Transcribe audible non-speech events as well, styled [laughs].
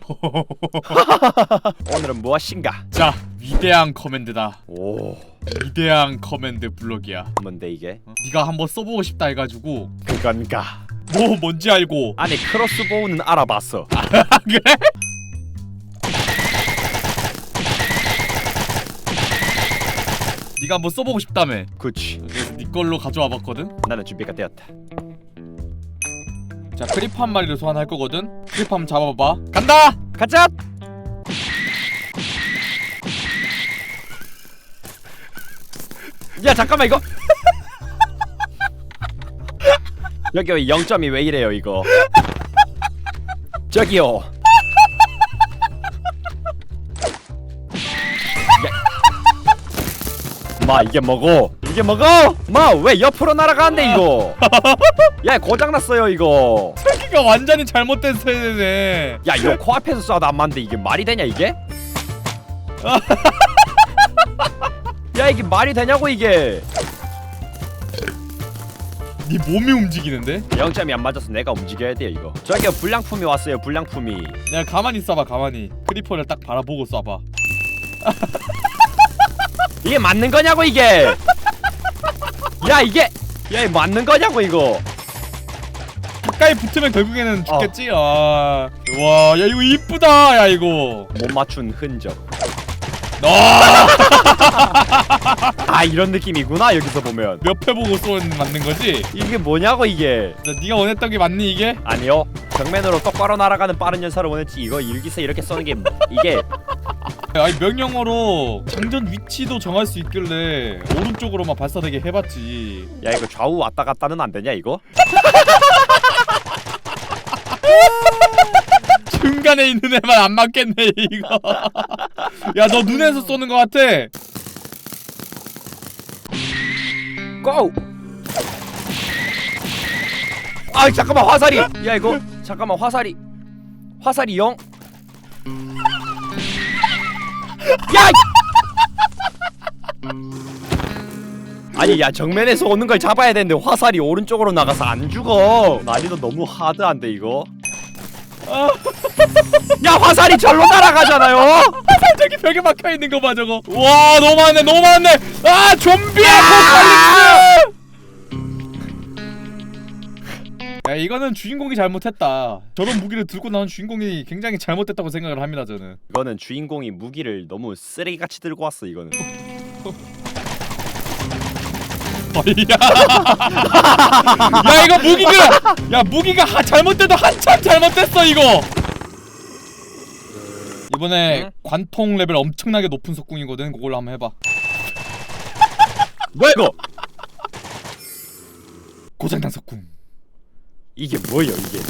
[laughs] 오늘은 무엇인가? 자 위대한 커맨드다 오 위대한 커맨드 블록이야 뭔데 이게? 어? 네가 한번 써보고 싶다 해가지고 그건가? 뭐 뭔지 알고 아니 크로스보우는 알아봤어. [laughs] 그래? 네가 한번 써보고 싶다며 그치. 그래서 네 걸로 가져와 봤거든 나는 준비가 되었다. 자 크리프 한 마리를 소환할 거거든 크리프 한번 잡아봐 간다! 가자. 야 잠깐만 이거. [laughs] 여기 0점이 왜 이래요 이거? 저기요. 야. 마 이게 뭐고? 이게 뭐고? 마왜 옆으로 날아가는데 이거? [laughs] 야 고장 났어요 이거. 설계가 완전히 잘못된 세대네 야 이거 코앞에서 쏴도 안 맞는데 이게 말이 되냐 이게? [laughs] 야 이게 말이 되냐고 이게 네 몸이 움직이는데? 0점이 안 맞아서 내가 움직여야 돼요 이거 저기요 불량품이 왔어요 불량품이 내가 가만히 쏴봐 가만히 크리퍼를 딱 바라보고 쏴봐 이게 맞는 거냐고 이게 야 이게 야 맞는 거냐고 이거 가까이 붙으면 결국에는 죽겠지? 아... 와, 야 이거 이쁘다, 야 이거. 못 맞춘 흔적 아, [laughs] 아 이런 느낌이구나 여기서 보면 몇회 보고 쏘는 맞는 거지? 이게 뭐냐고 이게 자, 네가 원했던 게 맞니 이게? 아니요 정면으로 똑바로 날아가는 빠른 연사를 원했지 이거 일기세 이렇게 써는 게 이게 아니 명령어로 장전 위치도 정할 수 있길래 오른쪽으로만 발사되게 해봤지. 야 이거 좌우 왔다 갔다는 안 되냐 이거? [laughs] 중간에 있는 애만 안 맞겠네 이거. [laughs] 야 너 눈에서 쏘는 거 같아. 고! 아 잠깐만 화살이 야 이거 잠깐만 화살이 화살이 0 야! 아니 야 정면에서 오는 걸 잡아야 되는데 화살이 오른쪽으로 나가서 안 죽어 난이도 너무 하드한데 이거 야 화살이 절로 날아가잖아요 저기 벽에 막혀 있는 거봐 저거. 와 너무 많네 너무 많네. 아 좀비야 포칼립스. 야 이거는 주인공이 잘못했다. 저런 무기를 들고 나온 주인공이 굉장히 잘못됐다고 생각을 합니다 저는. 이거는 주인공이 무기를 너무 쓰레기같이 들고 왔어 이거는. [laughs] 야, 야 이거 무기가 야 무기가 하, 잘못돼도 한참 잘못됐어 이거! 이번에 응? 관통 레벨 엄청나게 높은 속궁이거든. 그걸로 한번 해봐. 뭐야 이거? 고장난 속궁 이게 뭐예요 이게